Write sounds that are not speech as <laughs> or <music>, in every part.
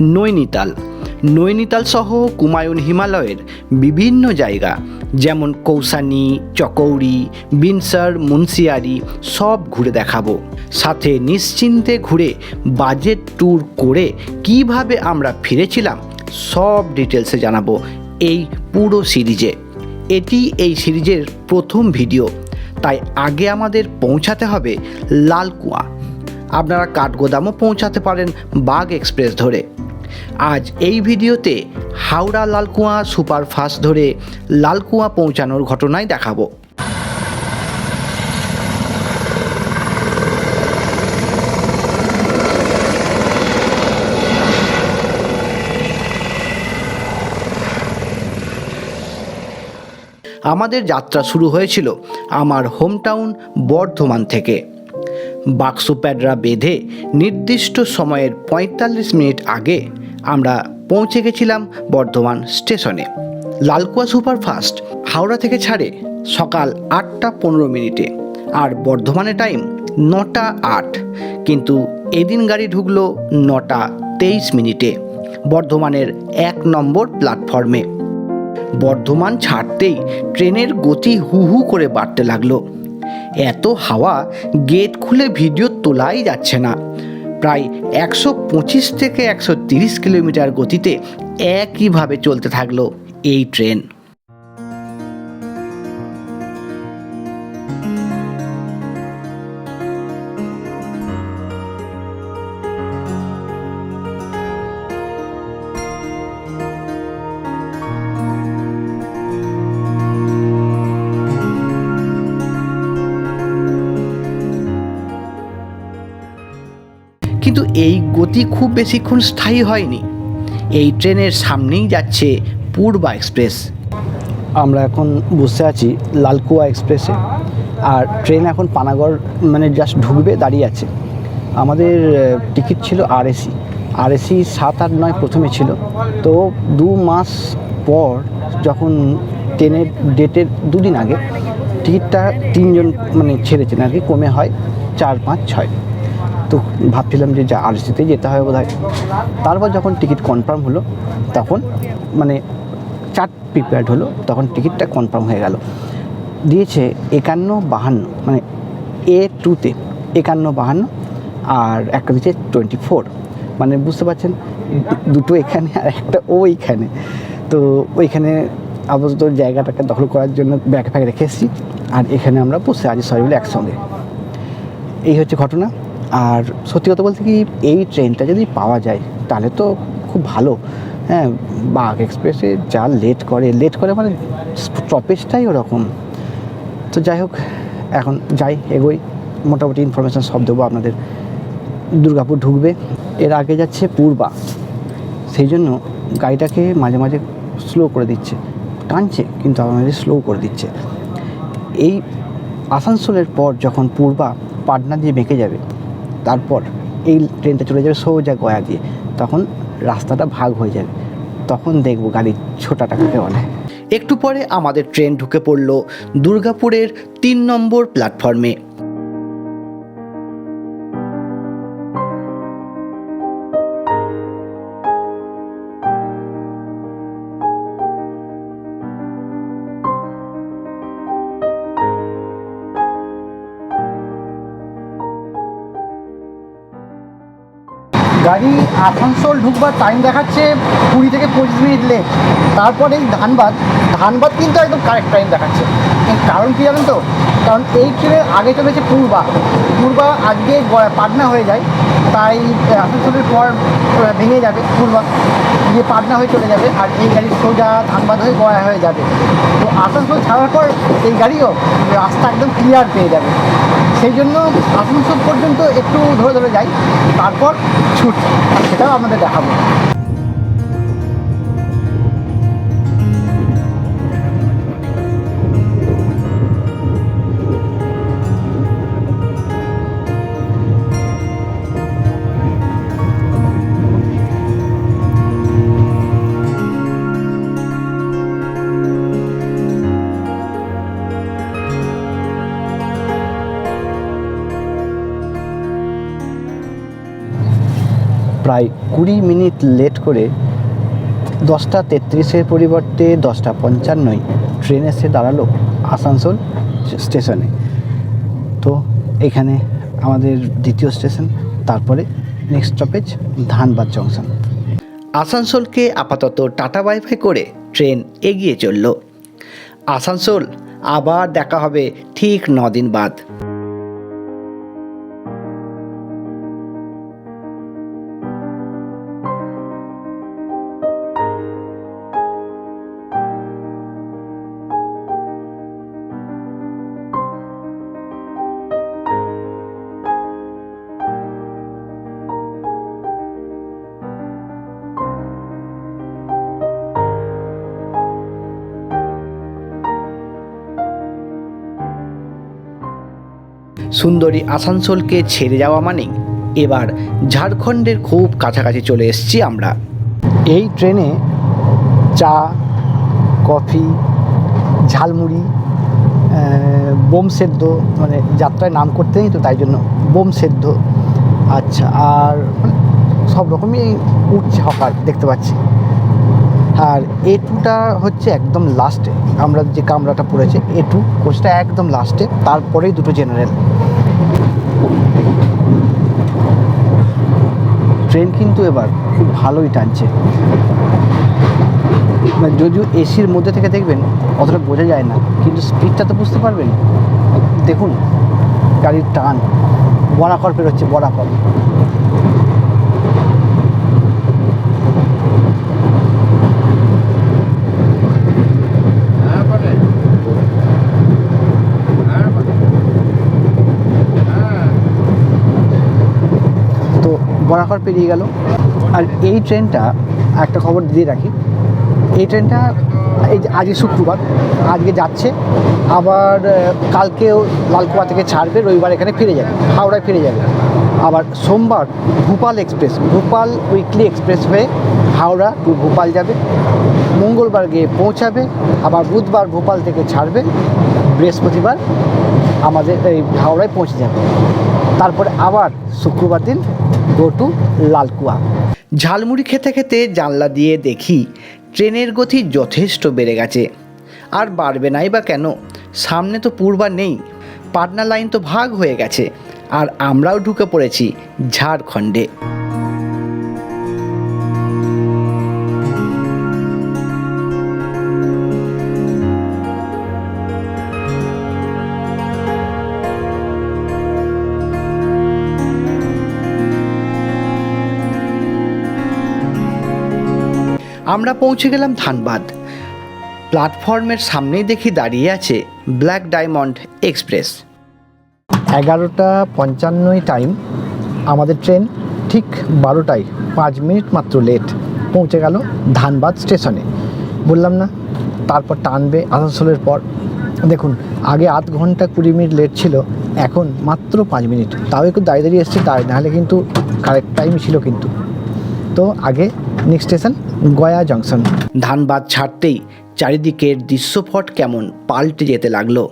নৈনিতাল। নৈনিতাল সহ কুমায়ুন হিমালয়ের বিভিন্ন জায়গা, যেমন কৌসানি, চকৌড়ি, বিনসার, মুন্সিয়ারি, সব ঘুরে দেখাবো। সাথে নিশ্চিন্তে ঘুরে বাজেট ট্যুর করে কীভাবে আমরা ফিরেছিলাম, সব ডিটেলসে জানাব এই পুরো সিরিজে। এটি এই সিরিজের প্রথম ভিডিও, তাই আগে আমাদের পৌঁছাতে হবে লালকুয়া। আপনারা কাঠগোদামও পৌঁছাতে পারেন বাঘ এক্সপ্রেস ধরে। আজ এই ভিডিওতে হাওড়া লালকুয়া সুপারফাস্ট ধরে লালকুয়া পৌঁছানোর ঘটনায় দেখাবো। আমাদের যাত্রা শুরু হয়েছিল আমার হোমটাউন বর্ধমান থেকে। বাক্সপ্যাডরা বেঁধে নির্দিষ্ট সময়ের পঁয়তাল্লিশ মিনিট আগে আমরা পৌঁছে গেছিলাম বর্ধমান স্টেশনে। লালকুয়া সুপারফাস্ট হাওড়া থেকে ছাড়ে সকাল আটটা পনেরো মিনিটে আর বর্ধমানে টাইম নটা আট। কিন্তু এদিন গাড়ি ঢুকলো নটা তেইশ মিনিটে বর্ধমানের এক নম্বর প্ল্যাটফর্মে। বর্ধমান ছাড়তেই ট্রেনের গতি হু হু করে বাড়তে লাগল। এত হাওয়া, গেট খুলে ভিডিও তোলাই যাচ্ছে না। প্রায় একশো পঁচিশ থেকে একশো তিরিশ কিলোমিটার গতিতে একইভাবে চলতে থাকল এই ট্রেন। গতি খুব বেশিক্ষণ স্থায়ী হয়নি। এই ট্রেনের সামনেই যাচ্ছে পূর্বা এক্সপ্রেস। আমরা এখন বসে আছি লালকুয়া এক্সপ্রেসে। আর ট্রেন এখন পানাগড় মানে জাস্ট ঢুকবে, দাঁড়িয়ে আছে। আমাদের টিকিট ছিল আরএসি আরএসি সাত আট নয় প্রথমে ছিল। তো দু মাস পর যখন ট্রেনের ডেটের দুদিন আগে টিকিটটা তিনজন মানে ছেড়েছেন আর কি, কমে হয় চার পাঁচ ছয়। তো ভাবছিলাম যে যা আরসিতে যেতে হবে বোধ তারপর যখন টিকিট কনফার্ম হলো, তখন মানে চার প্রিপেয়ার্ড হলো, তখন টিকিটটা কনফার্ম হয়ে গেল। দিয়েছে একান্ন বাহান্ন মানে এ টুতে একান্ন বাহান্ন আর একটা দিচ্ছে টোয়েন্টি ফোর মানে বুঝতে পারছেন, দুটো এখানে আর একটা ওইখানে। তো ওইখানে আপাতত জায়গাটাকে দখল করার জন্য ব্যাগ ফ্যাগ রেখে এসেছি, আর এখানে আমরা বসে আছি সবাই মিলে একসঙ্গে। এই হচ্ছে ঘটনা। আর সত্যি কথা বলতে কি, এই ট্রেনটা যদি পাওয়া যায়, তাহলে তো খুব ভালো। হ্যাঁ বাঘ এক্সপ্রেসে যা লেট করে লেট করে মানে স্টপেজটাই ওরকম। তো যাই হোক, এখন যাই, এগোই। মোটামুটি ইনফরমেশান সব দেবো আপনাদের। দুর্গাপুর ঢুকবে। এর আগে যাচ্ছে পূর্বা। সেই জন্য গাড়িটাকে মাঝে মাঝে স্লো করে দিচ্ছে। টানছে, কিন্তু আমাদের স্লো করে দিচ্ছে। এই আসানসোলের পর যখন পূর্বা পাটনা দিয়ে বেঁকে যাবে তারপর এই ট্রেনটা চলে যাবে সোজা গয়া দিয়ে। তখন রাস্তাটা ভাগ হয়ে যাবে। তখন দেখব গাড়ির ছোটাটা কাকে বলে একটু পরে আমাদের ট্রেন ঢুকে পড়ল দুর্গাপুরের তিন নম্বর প্ল্যাটফর্মে। আসানসোল ঢুকবার টাইম দেখাচ্ছে কুড়ি থেকে পঁচিশ মিনিট লেট তারপরে এই ধানবাদ ধানবাদ কিন্তু একদম কারেক্ট টাইম দেখাচ্ছে। কারণ কী জানেন তো? কারণ এই ট্রেনের আগে চলেছে পূর্বা। পূর্বা আজকে পাটনা হয়ে যায়। তাই আসানসোলের পর ভেঙে যাবে পূর্বা। গিয়ে পাটনা হয়ে চলে যাবে আর এই গাড়ি সোজা ধানবাদ হয়ে গয়া হয়ে যাবে। তো আসানসোল ছাড়ার পর এই গাড়িও রাস্তা একদম ক্লিয়ার পেয়ে যাবে। সেই জন্য আসানসোল পর্যন্ত একটু ধরে ধরে যাই তারপর ছুট সেটাও আমাদের দেখাবো। প্রায় কুড়ি মিনিট লেট করে দশটা তেত্রিশের পরিবর্তে দশটা পঞ্চান্নই ট্রেন এসে দাঁড়াল আসানসোল স্টেশনে। তো এখানে আমাদের দ্বিতীয় স্টেশন, তারপরে নেক্সট স্টপেজ ধানবাদ জংশন আসানসোলকে আপাতত টাটা বাইফাই করে ট্রেন এগিয়ে চলল। আসানসোল, আবার দেখা হবে ঠিক দিন বাদ। সুন্দরী আসানসোলকে ছেড়ে যাওয়া মানেই। এবার ঝাড়খণ্ডের খুব কাছাকাছি চলে এসেছি আমরা। এই ট্রেনে চা, কফি, ঝালমুড়ি বোম সেদ্ধ মানে যাত্রায় নাম করতে নেই তো, তাই জন্য বোম সেদ্ধ। আচ্ছা আর সব রকমই উঠছে হকার দেখতে পাচ্ছি। আর এ টুটা হচ্ছে একদম লাস্টে আমরা যে কামরাটা পড়েছে এ টু কোচটা একদম লাস্টে তারপরেই দুটো জেনারেল ট্রেন কিন্তু এবার খুব ভালোই টানছে। মানে যদিও এসির মধ্যে থেকে দেখবেন অতটা বোঝা যায় না, কিন্তু স্পিডটা তো বুঝতে পারবেন। দেখুন, গাড়ির টান বরাকর বেরোচ্ছে বরাকর তো বরাকর পেরিয়ে গেল। আর এই ট্রেনটা একটা খবর দিয়ে রাখি। এই ট্রেনটা এই যে আজকে শুক্রবার, আজকে যাচ্ছে, আবার কালকেও লালকুয়া থেকে ছাড়বে, রবিবার এখানে ফিরে যাবে, হাওড়ায় ফিরে যাবে। আবার সোমবার Bhopal express, Bhopal weekly express হয়ে হাওড়া টু ভূপাল যাবে, মঙ্গলবার গিয়ে পৌঁছাবে, আবার বুধবার ভোপাল থেকে ছাড়বে, বৃহস্পতিবার আমাদের এই হাওড়ায় পৌঁছে যাবে। তারপরে আবার শুক্রবার দিন গো টু লালকুয়া। ঝালমুড়ি খেতে খেতে জানলা দিয়ে দেখি, ট্রেনের গতি যথেষ্ট বেড়ে গেছে। আর বাড়বে নাই বা কেন? সামনে তো পূর্বা নেই। পাটনা লাইন তো ভাগ হয়ে গেছে। আর আমরাও ঢুকে পড়েছি ঝাড়খণ্ডে। আমরা পৌঁছে গেলাম ধানবাদ। প্ল্যাটফর্মের সামনেই দেখি দাঁড়িয়ে আছে ব্ল্যাক ডায়মন্ড এক্সপ্রেস। এগারোটা পঞ্চান্নই টাইম। আমাদের ট্রেন ঠিক বারোটায় পাঁচ মিনিট মাত্র লেট পৌঁছে গেল ধানবাদ স্টেশনে। বললাম না, তারপর টানবে আসানসোলের পর। দেখুন, আগে আধ ঘণ্টা কুড়ি মিনিট লেট ছিল, এখন মাত্র পাঁচ মিনিট। তাও একটু দাঁড়িয়ে দাঁড়িয়ে এসছে, তাই নাহলে কিন্তু কারেক্ট টাইম ছিল কিন্তু। তো আগে next station Gaya junction Dhanbad ছাড়তেই চারিদিকের দৃশ্যপট কেমন পাল্টে যেতে লাগল।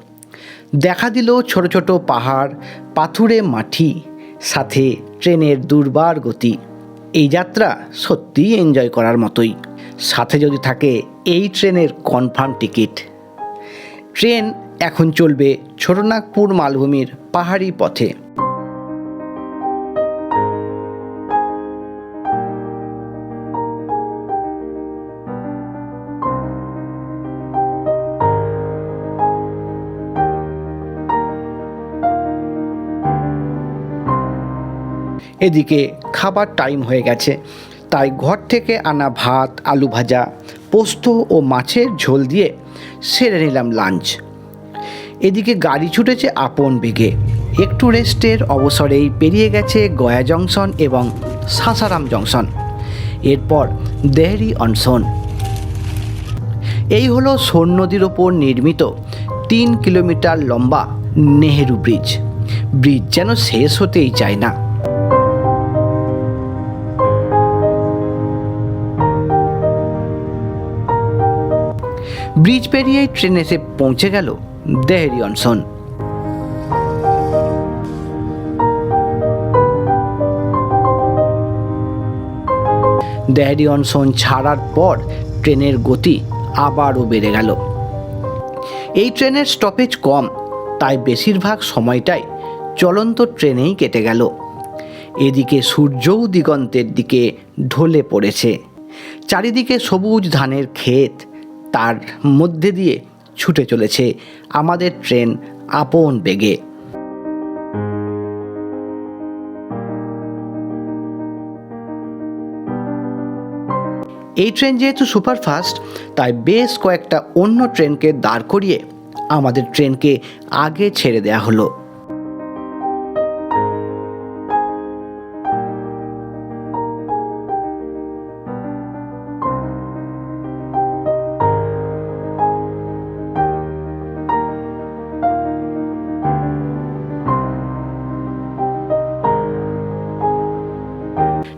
দেখা দিল ছোট ছোট পাহাড়, পাথুরে মাটি, সাথে ট্রেনের দুর্বার গতি। এই যাত্রা সত্যিই এনজয় করার মতোই। সাথে যদি থাকে এই ট্রেনের কনফার্ম টিকিট ট্রেন এখন চলবে ছোটনাগপুর মালভূমির পাহাড়ি পথে। এদিকে খাবার টাইম হয়ে গেছে। তাই ঘর থেকে আনা ভাত, আলু ভাজা, পোস্ত ও মাছের ঝোল দিয়ে সেরে নিলাম লাঞ্চ এদিকে গাড়ি ছুটেছে আপন বেগে। একটু রেস্টের অবসরেই পেরিয়ে গেছে গয়া জংশন এবং সাসারাম জংশন। এরপর দেহরি অনশন। এই হলো সোন নদীর ওপর নির্মিত তিন কিলোমিটার লম্বা নেহেরু ব্রিজ। ব্রিজ যেন শেষ হতেই চায় না। ব্রিজ পেরিয়েই ট্রেন এসে পৌঁছে গেল দেহেরি অনশন। দ্যারিয়নসন ছাড়ার পর ট্রেনের গতি আবারও বেড়ে গেল। এই ট্রেনের স্টপেজ কম, তাই বেশিরভাগ সময়টাই চলন্ত ট্রেনেই কেটে গেল। এদিকে সূর্যও দিগন্তের দিকে ঢলে পড়েছে। চারিদিকে সবুজ ধানের ক্ষেত তার মধ্যে দিয়ে ছুটে চলেছে আমাদের ট্রেন আপন বেগে। এই ট্রেন যেহেতু সুপারফাস্ট, তাই বেশ কয়েকটা অন্য ট্রেনকে দাঁড় করিয়ে আমাদের ট্রেনকে আগে ছেড়ে দেয়া হলো।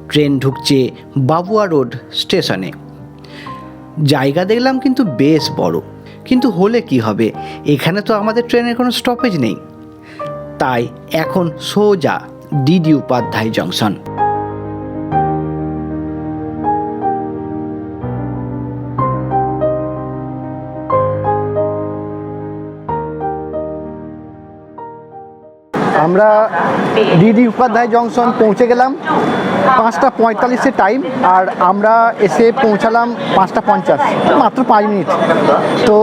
ট্রেন ঢুকছে বাবুয়া রোড স্টেশনে। জায়গা দেখলাম কিন্তু বেশ বড়। কিন্তু হলে কি হবে? এখানে তো আমাদের ট্রেনের কোনো স্টপেজ নেই। তাই এখন সোজা ডিডি উপাধ্যায় জংশন। আমরা ডিডি উপাধ্যায় জংশন পৌঁছে গেলাম। পাঁচটা পঁয়তাল্লিশে টাইম আর আমরা এসে পৌঁছালাম পাঁচটা পঞ্চাশ। মাত্র পাঁচ মিনিট তো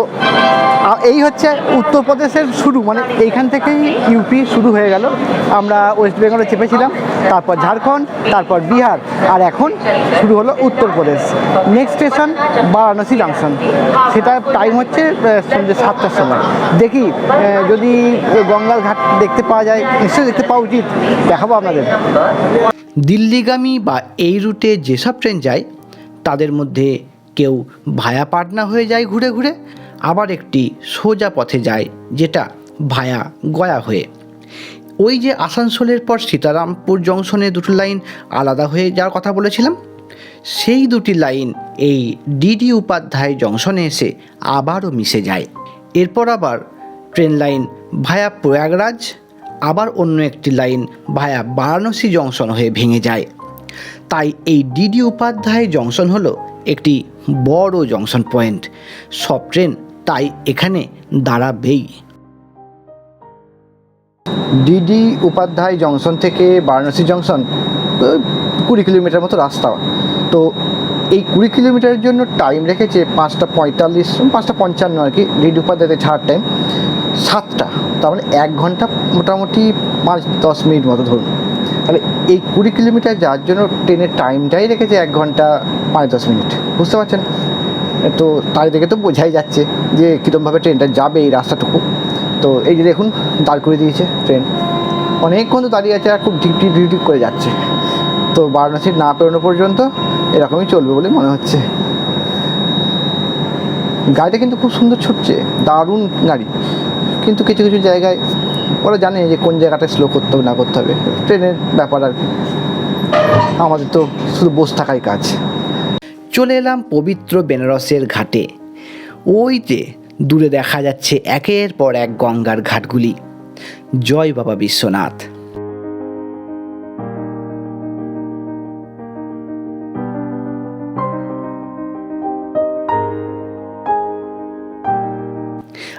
এই হচ্ছে উত্তরপ্রদেশের শুরু মানে এইখান থেকেই ইউপি শুরু হয়ে গেল। আমরা ওয়েস্ট বেঙ্গলে চেপেছিলাম, তারপর ঝাড়খণ্ড, তারপর বিহার, আর এখন শুরু হলো Uttar Pradesh. Next station Varanasi junction সেটা টাইম হচ্ছে সন্ধ্যে সাতটার সময়। দেখি যদি গঙ্গার ঘাট দেখতে পাওয়া যায়, নিশ্চয়ই দেখতে পাওয়া উচিত। দেখাবো আপনাদের। দিল্লিগামী বা এই রুটে যেসব ট্রেন যায়, তাদের মধ্যে কেউ ভায়া পাটনা হয়ে যায় ঘুরে ঘুরে আবার একটি সোজা পথে যায়, যেটা ভায়া গয়া হয়ে। ওই যে আসানসোলের পর সীতারামপুর জংশনে দুটো লাইন আলাদা হয়ে যাওয়ার কথা বলেছিলাম? সেই দুটি লাইন এই ডিডি উপাধ্যায় জংশনে এসে আবারও মিশে যায়। এরপর আবার ট্রেন লাইন ভায়া প্রয়াগরাজ, আবার অন্য একটি লাইন ভায়া বারাণসী জংশন হয়ে ভেঙে যায়। তাই এই ডিডি উপাধ্যায় জংশন হলো একটি বড় জংশন পয়েন্ট। সব ট্রেন তাই এখানে দাঁড়াবেই। ডিডি উপাধ্যায় জংশন থেকে বারাণসী জংশন কুড়ি কিলোমিটার মতো রাস্তা। তো এই কুড়ি কিলোমিটারের জন্য টাইম রেখেছে পাঁচটা পঁয়তাল্লিশ, পাঁচটা পঞ্চান্ন আর কি, ডিডি উপাধ্যায়তে ছাড় টাইম সাতটা, তার মানে এক ঘণ্টা মোটামুটি পাঁচ, দশ মিনিট মতো ধরুন। তাহলে এই কুড়ি কিলোমিটার যাওয়ার জন্য ট্রেনের টাইমটাই রেখেছে এক ঘণ্টা পাঁচ, দশ মিনিট। বুঝতে পারছেন? তো তাই দেখে তো বোঝাই যাচ্ছে যে কীরকমভাবে ট্রেনটা যাবে এই রাস্তাটুকু। তো এই যে দেখুন, দাঁড় করে দিয়েছে ট্রেন। অনেকক্ষণ তো দাঁড়িয়ে আছে আর খুব ঢিপ ঢিপ ঢিপ করে যাচ্ছে। তো বারাণসী না পেরোনো পর্যন্ত এরকমই চলবে বলে মনে হচ্ছে। গাড়িটা কিন্তু খুব সুন্দর ছুটছে, দারুণ গাড়ি। কিন্তু কিছু কিছু জায়গায় ওরা জানে যে কোন জায়গাটা স্লো করতে হবে, না করতে হবে। ট্রেনের ব্যাপার আর কি। আমাদের তো শুধু বসে থাকাই কাজ। চলে এলাম পবিত্র বেনারসের ঘাটে। ওই যে দূরে দেখা যাচ্ছে একের পর এক গঙ্গার ঘাটগুলি। জয় বাবা বিশ্বনাথ।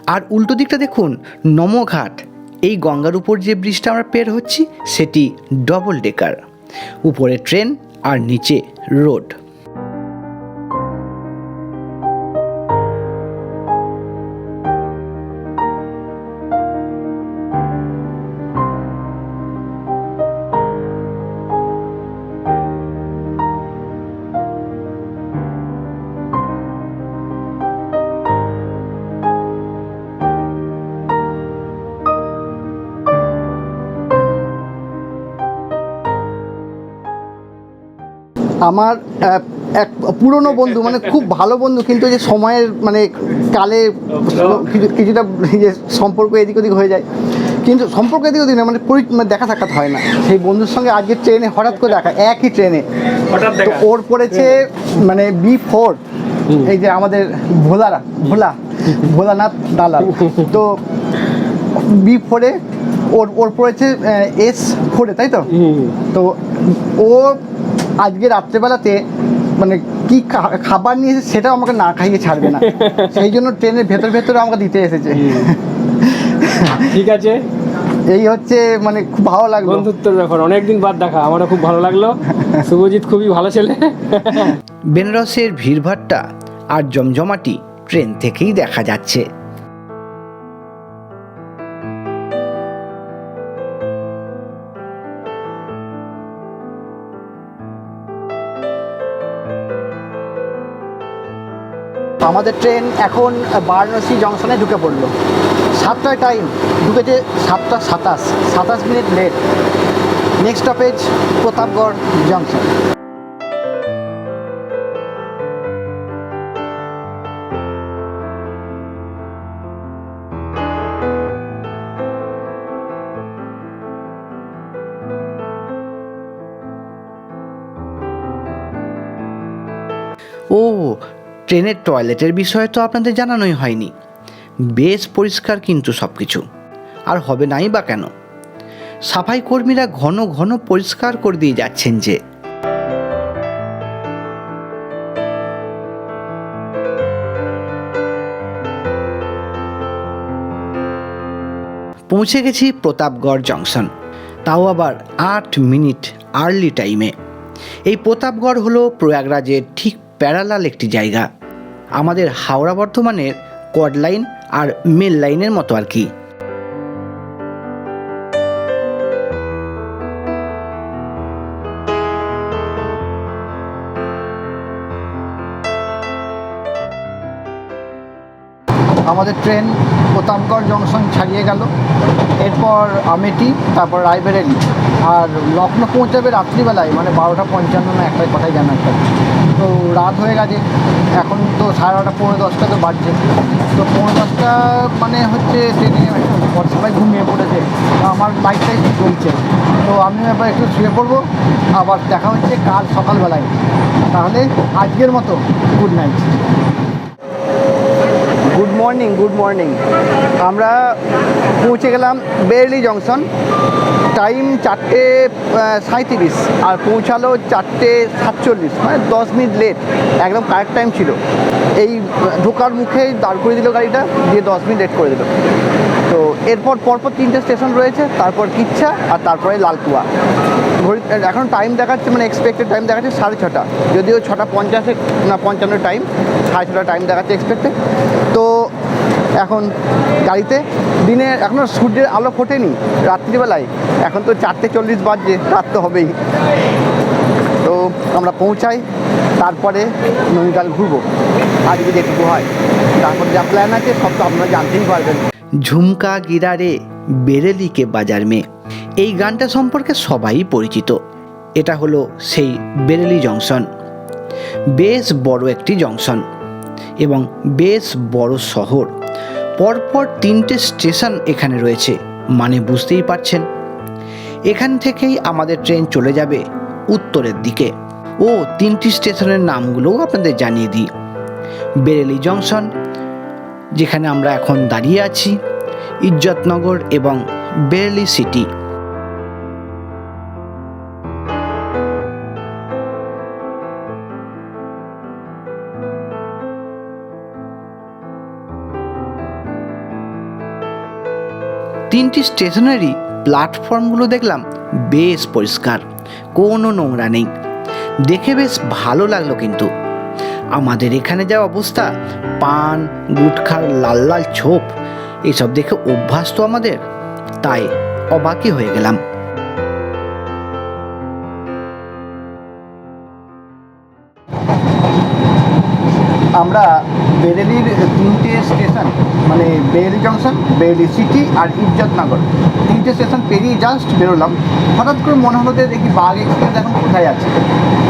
আর উল্টো দিকটা দেখুন, নমঘাট। এই গঙ্গার উপর যে ব্রিজটা আমরা পের হচ্ছি, সেটি ডবল ডেকার উপরে ট্রেন আর নিচে রোড আমার এক পুরনো বন্ধু মানে খুব ভালো বন্ধু কিন্তু যে সময়ের মানে কালে কিছু কিছুটা যে সম্পর্ক এদিক ওদিক হয়ে যায়। কিন্তু সম্পর্ক এদিক ওদিক না মানে মানে দেখা সাক্ষাৎ হয় না। সেই বন্ধুর সঙ্গে আজকে ট্রেনে হঠাৎ করে দেখা একই ট্রেনে। তো ওর পড়েছে মানে বি ফোর এই যে আমাদের ভোলারা ভোলা ভোলানাথ দালাল। তো বি ফোরে ওর ওর পড়েছে এস ফোরে তাই তো? তো ও আজকে রাত্রেবেলাতে মানে কি খাবার নিয়ে সেটাও আমাকে না খাইয়ে ছাড়বে না। <laughs> সেই জন্য ট্রেনের ভেতর ভেতরে আমাকে দিতে এসেছে। ঠিক আছে। এই হচ্ছে মানে খুব ভালো লাগল। বন্ধুত্বের ব্যাপার। অনেকদিন বাদ দেখা। আমারও খুব ভালো লাগল। <laughs> শুভজিৎ খুবই ভালো ছেলে। বেনারসের ভিড়ভাট্টা আর জমজমাটি ট্রেন থেকেই দেখা যাচ্ছে। আমাদের ট্রেন এখন বারাণসী জংশনে ঢুকে পড়ল। সাতটায় টাইম ঢুকেছে সাতটা সাতাশ সাতাশ minute late next stoppage Pratapgarh junction ট্রেনের টয়লেটের বিষয়ে তো আপনাদের জানানোই হয়নি। বেশ পরিষ্কার কিন্তু সব কিছু আর হবে নাই বা কেন? সাফাই কর্মীরা ঘন ঘন পরিষ্কার করে দিয়ে যাচ্ছেন যে। পৌঁছে গেছি প্রতাপগড় জংশন। তাও আবার আট মিনিট আর্লি টাইমে। এই প্রতাপগড় হলো প্রয়াগরাজের ঠিক প্যারালাল একটি জায়গা। আমাদের হাওড়া বর্ধমানের কড লাইন আর মেল লাইনের মতো আর কি। আমাদের ট্রেন প্রতাপগড় জংশন ছাড়িয়ে গেল। এরপর আমেটি, তারপর রায়বেরেলি। আর লখনৌ পৌঁছাবে রাত্রিবেলায় মানে বারোটা পঞ্চান্ন না একটাই কথাই জানা একটা তো রাত হয়ে গেছে। এখন তো সাড়ে নটা, পৌনে দশটা তো বাজছে। তো পৌনে দশটা মানে হচ্ছে ট্রেনে সবাই ঘুমিয়ে পড়েছে। আমার একটু চলছে। তো আমি এবার একটু শুয়ে পড়ব। আবার দেখা হচ্ছে কাল সকালবেলায়। তাহলে আজকের মতো good night good morning good morning আমরা পৌঁছে গেলাম বেরলি জংশন টাইম চারটে সাঁত্রিশ আর পৌঁছালো চারটে সাতচল্লিশ মানে দশ মিনিট লেট একদম কারেক্ট টাইম ছিল। এই ঢোকার মুখে দাঁড় করে দিল গাড়িটা, দিয়ে দশ মিনিট লেট করে দিল। তো এরপর পরপর তিনটে স্টেশন রয়েছে, তারপর কিচ্ছা আর তারপরে লালকুয়া। ঘড়ি, এখন টাইম দেখাচ্ছে মানে এক্সপেক্টেড টাইম দেখাচ্ছে সাড়ে ছটা। যদিও ছটা পঞ্চাশে, না পঞ্চান্ন টাইম সাড়ে ছটা টাইম দেখাচ্ছে এক্সপেক্টেড তো এখন গাড়িতে, দিনে এখনও সূর্যের আলো ফোটেনি রাত্রিবেলায়। এখন তো চারটে চল্লিশ বাজছে, রাত তো হবেই। তো আমরা পৌঁছাই, তারপরে নৈনিতাল ঘুরবো। আজকে যেটুকু হয়। তারপর যা প্ল্যান আছে, সব তো আপনারা জানতেই পারবেন। ঝুমকা গিরারে, বেরেলিকে বাজার মে। এই গানটা সম্পর্কে সবাই পরিচিত। এটা হলো সেই বেরেলি জংশন। বেশ বড় একটি জংশন এবং বেশ বড় শহর। পরপর তিনটে স্টেশন এখানে রয়েছে মানে বুঝতেই পারছেন। এখান থেকেই আমাদের ট্রেন চলে যাবে উত্তরের দিকে। ও, তিনটি স্টেশনের নামগুলোও আপনাদের জানিয়ে দিই। বেরেলি জংশন, যেখানে আমরা এখন দাঁড়িয়ে আছি, ইজ্জতনগর এবং বেরেলি সিটি তিনটি স্টেশনারি প্ল্যাটফর্মগুলো দেখলাম বেশ পরিষ্কার, কোনো নোংরা নেই। দেখে বেশ ভালো লাগল কিন্তু। আমাদের এখানে যা অবস্থা, পান, গুটখার, লাল লাল ছোপ, এসব দেখে অভ্যাস তো আমাদের। তাই অবাকই হয়ে গেলাম। বেরেলি জংশন বেরেলি সিটি আর ইজ্জতনগর। তিনটে স্টেশন পেরিয়ে জাস্ট বেরোলাম। হঠাৎ করে মনে হলো যে দেখি বাঘ এক্সপ্রেস এখন কোথায় আছে।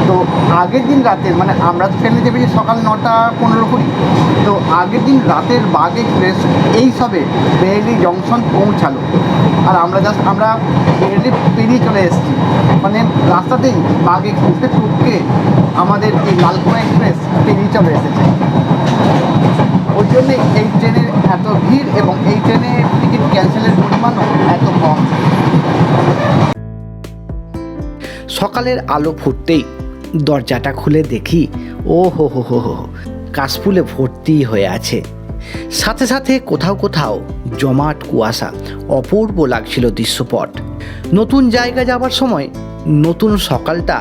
তো আগের দিন রাতের মানে আমরা তো ট্রেনে চেপেছি সকাল নটা পনেরো কুড়ি, তো আগের দিন রাতের বাঘ এক্সপ্রেস এই সবে বেরেলি জংশন পৌঁছালো। আর আমরা জাস্ট আমরা বেরেলি পেরিয়ে চলে এসেছি। মানে রাস্তাতেই বাঘ এক্সপ্রেসকে টপকে আমাদের এই লালকুয়া এক্সপ্রেস পেরিয়ে চলে এসেছে। ওই জন্যে এই ট্রেনের এত ভিড় এবং এই ট্রেনের টিকিট ক্যান্সেলের পরিমাণও এত কম। সকালের আলো ফুটতেই দরজাটা খুলে দেখি, ও হো হো হো হো, কাশফুলে ভর্তি হয়ে আছে। সাথে সাথে কোথাও কোথাও জমাট কুয়াশা, অপূর্ব লাগছিল দৃশ্যপট। নতুন জায়গা যাবার সময় নতুন সকালটা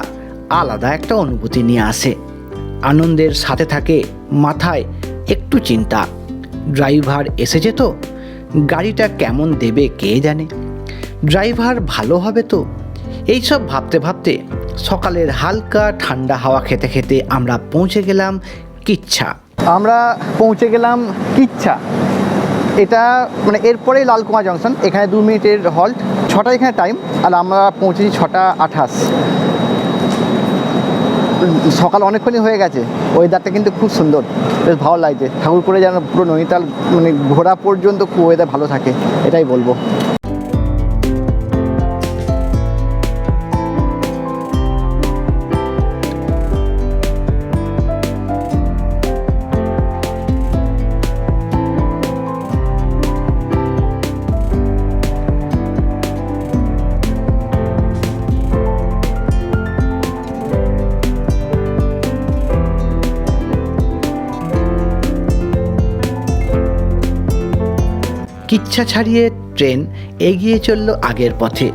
আলাদা একটা অনুভূতি নিয়ে আসে। আনন্দের সাথে থাকে মাথায় একটু চিন্তা। ড্রাইভার এসেছে তো? গাড়িটা কেমন দেবে কে জানে? ড্রাইভার ভালো হবে তো? এইসব ভাবতে ভাবতে সকালের হালকা ঠান্ডা হাওয়া খেতে খেতে আমরা পৌঁছে গেলাম কিচ্ছা। আমরা পৌঁছে গেলাম কিচ্ছা। এটা মানে এরপরেই লালকুমা জংশন, এখানে দু মিনিটের হল্ট ছটা এখানে টাইম আর আমরা পৌঁছেছি ছটা আঠাশ। সকাল অনেকক্ষণই হয়ে গেছে। ওয়েদারটা কিন্তু খুব সুন্দর। বেশ ভালো লাগছে। ঠাকুর করে যেন পুরো নৈনিতাল মানে ঘোরা পর্যন্ত ওয়েদার ভালো থাকে, এটাই বলব। কিচ্ছা ছাড়িয়ে ট্রেন এগিয়ে চলল আগের পথে।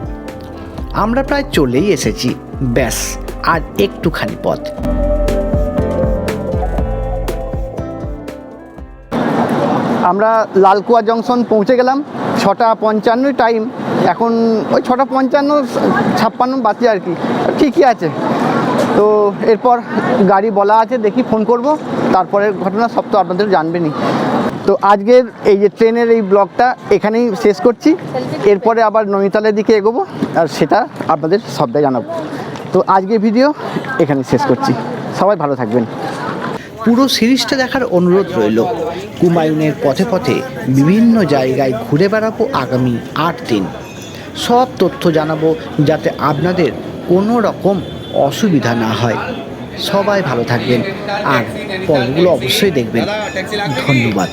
আমরা প্রায় চলেই এসেছি। ব্যাস, আর একটুখানি পথ। আমরা লালকুয়া জংশন পৌঁছে গেলাম। ছটা পঞ্চান্নই টাইম এখন ওই ছটা পঞ্চান্ন, ছাপ্পান্ন বাজে আর কি। ঠিকই আছে। তো এরপর গাড়ি বলা আছে, দেখি ফোন করব। তারপরের ঘটনা সব তো আপনাদের জানবেনই। তো আজকের এই যে ট্রেনের এই ব্লগটা এখানেই শেষ করছি। এরপরে আবার নৈনিতালের দিকে এগোবো, আর সেটা আপনাদের সবটাই জানাব। তো আজকের ভিডিও এখানে শেষ করছি। সবাই ভালো থাকবেন। পুরো সিরিজটা দেখার অনুরোধ রইল। কুমায়ুনের পথে পথে বিভিন্ন জায়গায় ঘুরে বেড়াবো আগামী আট দিন। সব তথ্য জানাব যাতে আপনাদের কোনো রকম অসুবিধা না হয়। সবাই ভালো থাকবেন। আর পর্বগুলো অবশ্যই দেখবেন। ধন্যবাদ।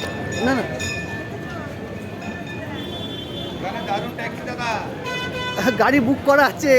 গাড়ি বুক করা আছে।